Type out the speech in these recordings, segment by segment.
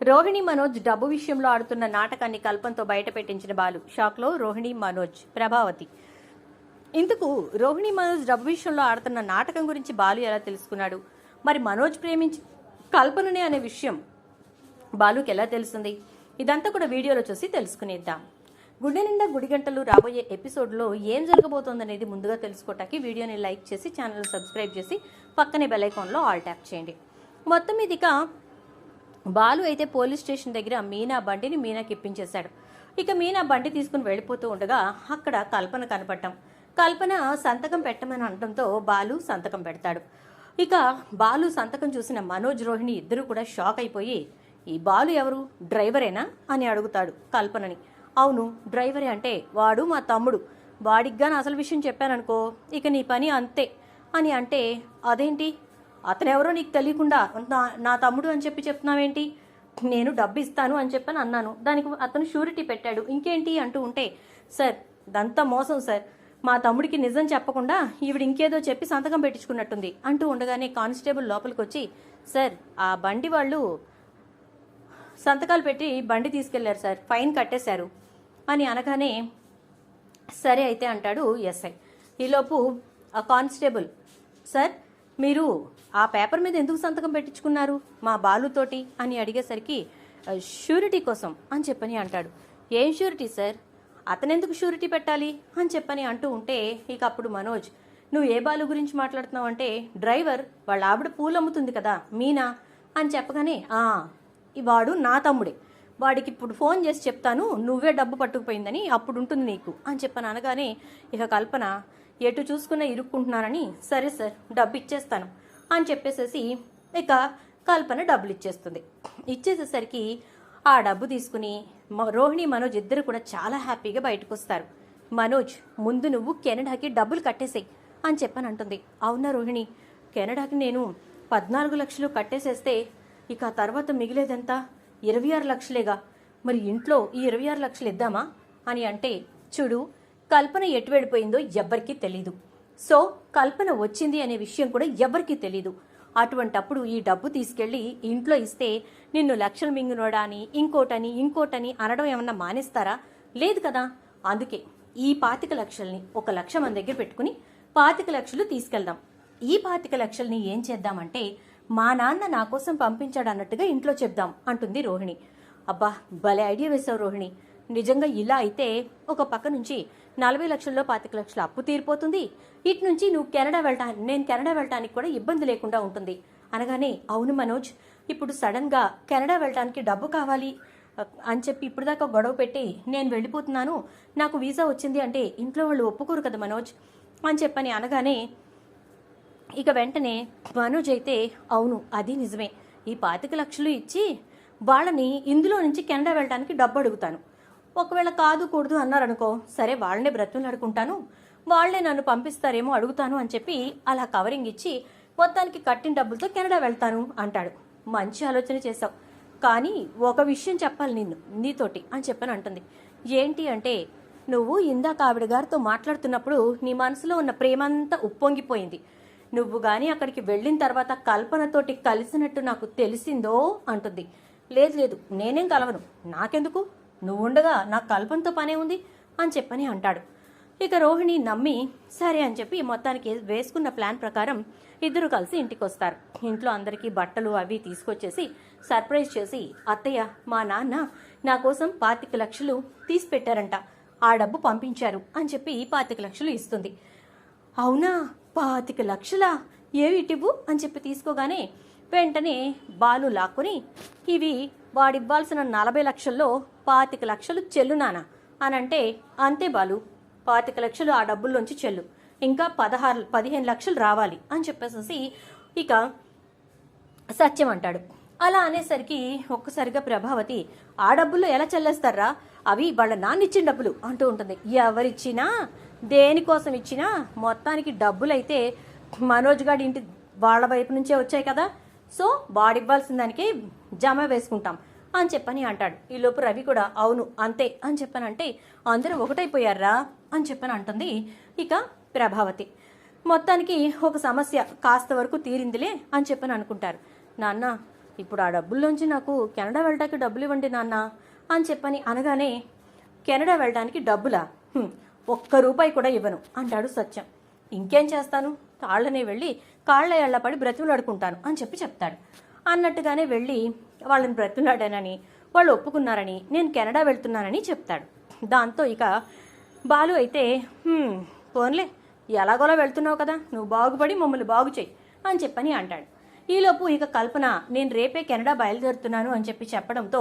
రోహిణి మనోజ్ డబ్బు విషయంలో ఆడుతున్న నాటకాన్ని కల్పంతో బయట పెట్టించిన బాలు. షాక్లో రోహిణి మనోజ్ ప్రభావతి. ఇందుకు రోహిణి మనోజ్ డబ్బు విషయంలో ఆడుతున్న నాటకం గురించి బాలు ఎలా తెలుసుకున్నాడు? మరి మనోజ్ ప్రేమించి కల్పననే అనే విషయం బాలుకి ఎలా తెలుస్తుంది? ఇదంతా కూడా వీడియోలో చూసి తెలుసుకునేద్దాం. గుండె నిండా గుడి గంటలు రాబోయే ఎపిసోడ్లో ఏం జరగబోతోందనేది ముందుగా తెలుసుకోవటానికి వీడియోని లైక్ చేసి ఛానల్ సబ్స్క్రైబ్ చేసి పక్కనే బెల్ ఐకాన్లో ఆల్ ట్యాప్ చేయండి. మొత్తం ఇదిగా బాలు అయితే పోలీస్ స్టేషన్ దగ్గర మీనా బండిని మీనాకి ఇప్పించేశాడు. ఇక మీనా బండి తీసుకుని వెళ్ళిపోతూ ఉండగా అక్కడ కల్పన కనపడటం. కల్పన సంతకం పెట్టమని అనడంతో బాలు సంతకం పెడతాడు. ఇక బాలు సంతకం చూసిన మనోజ్ రోహిణి ఇద్దరు కూడా షాక్ అయిపోయి ఈ బాలు ఎవరు? డ్రైవరేనా? అని అడుగుతాడు కల్పనని. అవును డ్రైవరే అంటే వాడు మా తమ్ముడు. వాడిగ్గా అసలు విషయం చెప్పాననుకో ఇక నీ పని అంతే. అని అంటే అదేంటి? అతనెవరో నీకు తెలియకుండా నా తమ్ముడు అని చెప్పి చెప్తున్నావేంటి? నేను డబ్బు ఇస్తాను అని చెప్పని అన్నాను. దానికి అతను షూరిటీ పెట్టాడు. ఇంకేంటి అంటూ ఉంటే సార్ దంతా మోసం సార్. మా తమ్ముడికి నిజం చెప్పకుండా ఈవిడ ఇంకేదో చెప్పి సంతకం పెట్టించుకున్నట్టుంది అంటూ ఉండగానే కానిస్టేబుల్ లోపలికి వచ్చి సార్ ఆ బండి వాళ్ళు సంతకాలు పెట్టి బండి తీసుకెళ్ళారు సార్. ఫైన్ కట్టేశారు అని అనగానే సరే అయితే అంటాడు ఎస్ఐ. ఈలోపు ఆ కానిస్టేబుల్ సార్ మీరు ఆ పేపర్ మీద ఎందుకు సంతకం పెట్టించుకున్నారు? మా బాలుతోటి అని అడిగేసరికి ష్యూరిటీ షూరిటీ కోసం అని చెప్పని అంటాడు. ఏం షూరిటీ సార్? అతనెందుకు షూరిటీ పెట్టాలి? అని చెప్పని అంటూ ఉంటే ఇక అప్పుడు మనోజ్ నువ్వు ఏ బాలు గురించి మాట్లాడుతున్నావు అంటే డ్రైవర్ వాళ్ళ ఆవిడ పూలు అమ్ముతుంది కదా మీనా? అని చెప్పగానే "ఆ, వాడు నా తమ్ముడే. వాడికి ఇప్పుడు ఫోన్ చేసి చెప్తాను నువ్వే డబ్బు పట్టుకుపోయిందని అప్పుడు ఉంటుంది నీకు అని చెప్పని అనగానే ఇక కల్పన ఎటు చూసుకున్న ఇరుక్కుంటున్నానని సరే సార్ డబ్బు ఇచ్చేస్తాను అని చెప్పేసేసి ఇక కల్పన డబ్బులు ఇచ్చేస్తుంది ఇచ్చేసేసరికి ఆ డబ్బు తీసుకుని మ- రోహిణి మనోజ్ ఇద్దరు కూడా చాలా హ్యాపీగా బయటకు వస్తారు మనోజ్ ముందు నువ్వు కెనడాకి డబ్బులు కట్టేసేయి అని చెప్పని అంటుంది అవునా రోహిణి? కెనడాకి నేను పద్నాలుగు లక్షలు కట్టేసేస్తే ఇక ఆ తర్వాత మిగిలేదంతా? ఇరవై ఆరు లక్షలేగా. మరి ఇంట్లో ఈ ఇరవై ఆరు లక్షలు ఇద్దామా? అని అంటే చూడు కల్పన ఎటు వెళ్ళిపోయిందో ఎవ్వరికీ తెలీదు. సో కల్పన వచ్చింది అనే విషయం కూడా ఎవ్వరికీ తెలీదు. అటువంటప్పుడు ఈ డబ్బు తీసుకెళ్ళి ఇంట్లో ఇస్తే నిన్ను లక్షలు మింగునోడా అని ఇంకోటని ఇంకోటని అనడం ఏమన్నా మానేస్తారా? లేదు కదా. అందుకే ఈ పాతిక లక్షల్ని ఒక లక్ష మన దగ్గర పెట్టుకుని పాతిక లక్షలు తీసుకెళ్దాం. ఈ పాతిక లక్షల్ని ఏం చేద్దామంటే మా నాన్న నా కోసం పంపించాడు అన్నట్టుగా ఇంట్లో చెప్దాం అంటుంది రోహిణి. అబ్బా భలే ఐడియా వేశావు రోహిణి. నిజంగా ఇలా అయితే ఒక పక్క నుంచి నలభై లక్షల్లో పాతిక లక్షల అప్పు తీరిపోతుంది. ఇటు నుంచి నువ్వు కెనడా వెళ్ళటానికి నేను కెనడా వెళ్ళటానికి కూడా ఇబ్బంది లేకుండా ఉంటుంది. అనగానే అవును మనోజ్ ఇప్పుడు సడన్గా కెనడా వెళ్ళటానికి డబ్బు కావాలి. అని చెప్పి ఇప్పటిదాకా గొడవ పెట్టి నేను వెళ్ళిపోతున్నాను నాకు వీసా వచ్చింది అంటే ఇంట్లో వాళ్ళు ఒప్పుకోరు కదా మనోజ్ అని చెప్పని అనగానే ఇక వెంటనే మనోజ్ అయితే అవును అది నిజమే. ఈ పాతిక లక్షలు ఇచ్చి వాళ్ళని ఇందులో నుంచి కెనడా వెళ్ళడానికి డబ్బు అడుగుతాను. ఒకవేళ కాదు కూడదు అన్నారనుకో సరే వాళ్ళనే బ్రతులు వాళ్ళే నన్ను పంపిస్తారేమో అడుగుతాను అని చెప్పి అలా కవరింగ్ ఇచ్చి మొత్తానికి కట్టిన డబ్బులతో కెనడా వెళ్తాను అంటాడు. మంచి ఆలోచన చేశావు. కానీ ఒక విషయం చెప్పాలి నిన్ను నీతోటి అని చెప్పని అంటుంది. ఏంటి అంటే నువ్వు ఇందాక ఆవిడ గారితో మాట్లాడుతున్నప్పుడు నీ మనసులో ఉన్న ప్రేమంతా ఉప్పొంగిపోయింది. నువ్వు కానీ అక్కడికి వెళ్ళిన తర్వాత కల్పనతోటి కలిసినట్టు నాకు తెలిసిందో అంటుంది. లేదు లేదు నేనేం కలవను. నాకెందుకు? నువ్వు ఉండగా నాకు కల్పనతో పనే ఉంది అని చెప్పని అంటాడు. ఇక రోహిణి నమ్మి సరే అని చెప్పి మొత్తానికి వేసుకున్న ప్లాన్ ప్రకారం ఇద్దరు కలిసి ఇంటికి వస్తారు ఇంట్లో అందరికీ బట్టలు అవి తీసుకొచ్చేసి సర్ప్రైజ్ చేసి అత్తయ్య మా నాన్న నా కోసం పాతిక లక్షలు తీసి పెట్టారంట ఆ డబ్బు పంపించారు అని చెప్పి పాతిక లక్షలు ఇస్తుంది. అవునా? పాతిక లక్షలా? ఏవి ఇటివ్వు? అని చెప్పి తీసుకోగానే వెంటనే బాలు లాక్కుని ఇవి వాడివ్వాల్సిన నలభై లక్షల్లో పాతిక లక్షలు చెల్లునానా అని అంటే అంతే బాలు పాతిక లక్షలు ఆ డబ్బుల్లోంచి చెల్లు. ఇంకా పదహారు పదిహేను లక్షలు రావాలి అని చెప్పేసి ఇక సత్యం అంటాడు. అలా అనేసరికి ఒక్కసారిగా ప్రభావతి ఆ డబ్బుల్లో ఎలా చెల్లేస్తారా? అవి వాళ్ళ నాన్న ఇచ్చిన డబ్బులు అంటూ ఉంటుంది. ఎవరిచ్చినా దేనికోసం ఇచ్చినా మొత్తానికి డబ్బులైతే మనోజ్ గారి ఇంటి వాళ్ళ వైపు నుంచే వచ్చాయి కదా. సో వాడు ఇవ్వాల్సిన దానికి జమ వేసుకుంటాం అని చెప్పని అంటాడు. ఈ లోపు రవి కూడా అవును అంతే అని చెప్పనంటే అందరూ ఒకటైపోయారా? అని చెప్పని అంటుంది ఇక ప్రభావతి. మొత్తానికి ఒక సమస్య కాస్త వరకు తీరిందిలే అని చెప్పని అనుకుంటారు. నాన్న ఇప్పుడు ఆ డబ్బుల్లోంచి నాకు కెనడా వెళ్ళడానికి డబ్బులు ఇవ్వండి నాన్న అని చెప్పని అనగానే కెనడా వెళ్ళడానికి డబ్బులా? ఒక్క రూపాయి కూడా ఇవ్వను అంటాడు సత్యం. ఇంకేం చేస్తాను? తాళ్ళనే వెళ్ళి కాళ్ళ ఎళ్ళ బ్రతిమలాడుకుంటాను అని చెప్పి చెప్తాడు. అన్నట్టుగానే వెళ్ళి వాళ్ళని బ్రతిమలాడానని వాళ్ళు ఒప్పుకున్నారని నేను కెనడా వెళ్తున్నానని చెప్తాడు. దాంతో ఇక బాలు అయితే పోన్లే ఎలాగోలా వెళ్తున్నావు కదా నువ్వు బాగుపడి మమ్మల్ని బాగు చెయ్యి అని చెప్పని అంటాడు. ఈలోపు ఇక కల్పన నేను రేపే కెనడా బయలుదేరుతున్నాను అని చెప్పి చెప్పడంతో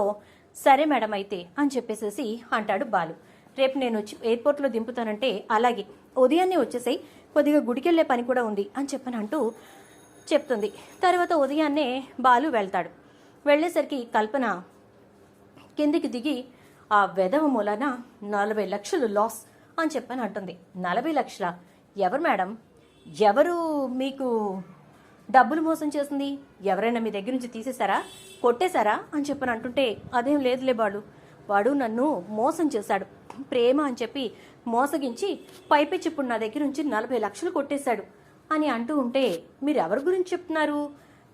సరే మేడం అయితే అని చెప్పేసేసి అంటాడు బాలు. రేపు నేను వచ్చి ఎయిర్పోర్ట్లో దింపుతానంటే అలాగే ఉదయాన్నే వచ్చేసాయి కొద్దిగా గుడికెళ్ళే పని కూడా ఉంది అని చెప్పని అంటూ చెప్తుంది. తర్వాత ఉదయాన్నే బాలు వెళ్తాడు. వెళ్ళేసరికి కల్పన కిందికి దిగి ఆ వెధవ మూలన నలభై లక్షలు లాస్ అని చెప్పని అంటుంది. నలభై లక్షల? ఎవరు మేడం? ఎవరు మీకు డబ్బులు మోసం చేసింది? ఎవరైనా మీ దగ్గర నుంచి తీసేశారా? కొట్టేశారా? అని చెప్పని అంటుంటే అదేం లేదులే వాడు వాడు నన్ను మోసం చేశాడు. ప్రేమ అని చెప్పి మోసగించి పైపెచ్చి చెప్పుడు నా దగ్గర నుంచి నలభై లక్షలు కొట్టేశాడు అని అంటూ ఉంటే మీరు ఎవరి గురించి చెప్తున్నారు?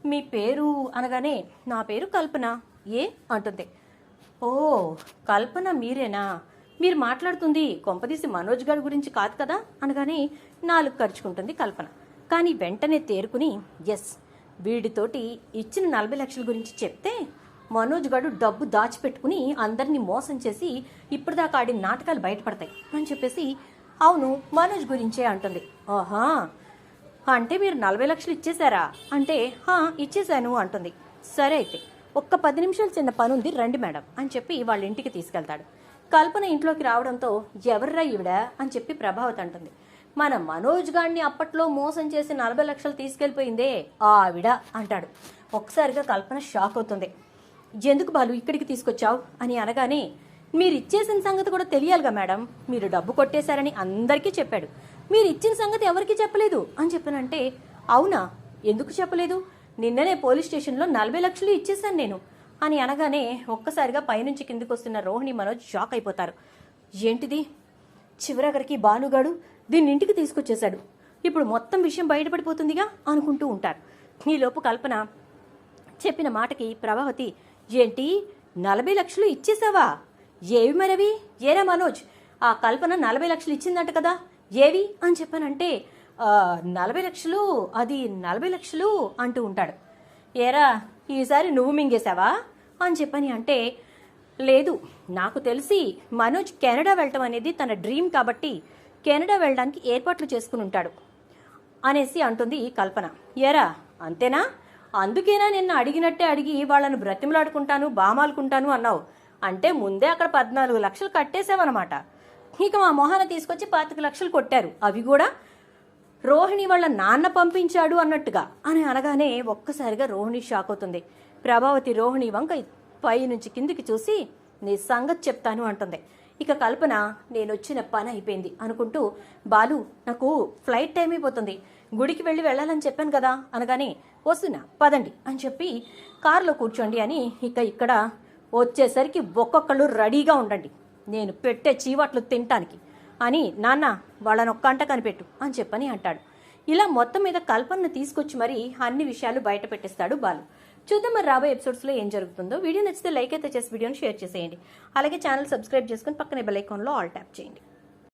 మీ పేరు అనగానే నా పేరు కల్పన. ఏ? అంటుంది. ఓ కల్పన మీరేనా? మీరు మాట్లాడుతుంది కొంపదీసి మనోజ్ గారి గురించి కాదు కదా? అనగానే నాలుగు ఖర్చుకుంటుంది కల్పన. కానీ వెంటనే తేరుకుని ఎస్ వీడితోటి ఇచ్చిన నలభై లక్షల గురించి చెప్తే మనోజ్ గాడు డబ్బు దాచిపెట్టుకుని అందరినీ మోసం చేసి ఇప్పటిదాకా ఆడిన నాటకాలు బయటపడతాయి అని చెప్పేసి అవును మనోజ్ గురించే అంటుంది. ఆహా అంటే మీరు నలభై లక్షలు ఇచ్చేశారా? అంటే "హా, ఇచ్చేశాను అంటుంది. సరే అయితే ఒక్క పది నిమిషాలు చిన్న పని ఉంది రండి మేడం అని చెప్పి వాళ్ళ ఇంటికి తీసుకెళ్తాడు. కల్పన ఇంట్లోకి రావడంతో ఎవర్రా ఈవిడ అని చెప్పి ప్రభావతి అంటుంది. మన మనోజ్ గాడిని అప్పట్లో మోసం చేసి నలభై లక్షలు తీసుకెళ్ళిపోయిందే ఆవిడ అంటాడు. ఒకసారిగా కల్పన షాక్ అవుతుంది. ఎందుకు బాలు ఇక్కడికి తీసుకొచ్చావు? అని అనగానే మీరు ఇచ్చేసిన సంగతి కూడా తెలియాలిగా మేడం. మీరు డబ్బు కొట్టేశారని అందరికీ చెప్పాడు. మీరు ఇచ్చిన సంగతి ఎవరికీ చెప్పలేదు? అని చెప్పానంటే అవునా? ఎందుకు చెప్పలేదు? నిన్ననే పోలీస్ స్టేషన్లో నలభై లక్షలు ఇచ్చేశాను నేను. అని అనగానే ఒక్కసారిగా పైనుంచి కిందకు వస్తున్న రోహిణి మనోజ్ షాక్ అయిపోతారు. ఏంటిది? చివరగరికి భానుగాడు దీన్ని ఇంటికి తీసుకొచ్చేశాడు. ఇప్పుడు మొత్తం విషయం బయటపడిపోతుందిగా? అనుకుంటూ ఉంటారు. ఈలోపు కల్పన చెప్పిన మాటకి ప్రభావతి ఏంటి? నలభై లక్షలు ఇచ్చేసావా? ఏవి మరవి? ఏరా మనోజ్ ఆ కల్పన నలభై లక్షలు ఇచ్చిందంట కదా. ఏవి? అని చెప్పానంటే నలభై లక్షలు అది నలభై లక్షలు అంటూ ఉంటాడు. ఏరా ఈసారి నువ్వు మింగేశావా? అని చెప్పని అంటే లేదు నాకు తెలిసి మనోజ్ కెనడా వెళ్ళటం అనేది తన డ్రీమ్ కాబట్టి కెనడా వెళ్ళడానికి ఏర్పాట్లు చేసుకుని ఉంటాడు అనేసి అంటుంది ఈ కల్పన. ఎరా అంతేనా? అందుకేనా నిన్న అడిగినట్టే అడిగి వాళ్ళని బ్రతిమలాడుకుంటాను బామాలుకుంటాను అన్నావు. అంటే ముందే అక్కడ పద్నాలుగు లక్షలు కట్టేసావన్నమాట ఇక మా మొహాన తీసుకొచ్చి పాతిక లక్షలు కొట్టారు. అవి కూడా రోహిణి వాళ్ళ నాన్న పంపించాడు అన్నట్టుగా అని అనగానే ఒక్కసారిగా రోహిణి షాక్ అవుతుంది. ప్రభావతి రోహిణి వంక పై నుంచి కిందికి చూసి నీ సంగతి చెప్తాను అంటుంది. ఇక కల్పన నేను వచ్చిన పని అయిపోయింది అనుకుంటూ బాలు నాకు ఫ్లైట్ టైం అయిపోతుంది. గుడికి వెళ్ళి వెళ్ళాలని చెప్పాను కదా అనగానే వస్తున్నా పదండి అని చెప్పి కారులో కూర్చోండి అని ఇక ఇక్కడ వచ్చేసరికి ఒక్కొక్కళ్ళు రెడీగా ఉండండి. నేను పెట్టే చీవట్లు తినటానికి అని నాన్న వాళ్ళని ఒక్క అంట కనిపెట్టు అని చెప్పని అంటాడు. ఇలా మొత్తం మీద కల్పనను తీసుకొచ్చి మరీ అన్ని విషయాలు బయట పెట్టేస్తాడు బాలు. చూద్దాం మరి రాబోయే ఎపిసోడ్స్లో ఏం జరుగుతుందో. వీడియో నచ్చితే లైక్ అయితే చేసి వీడియోని షేర్ చేసేయండి. అలాగే ఛానల్ సబ్స్క్రైబ్ చేసుకుని పక్కనే బెల్ ఐకాన్లో ఆల్ ట్యాప్ చేయండి.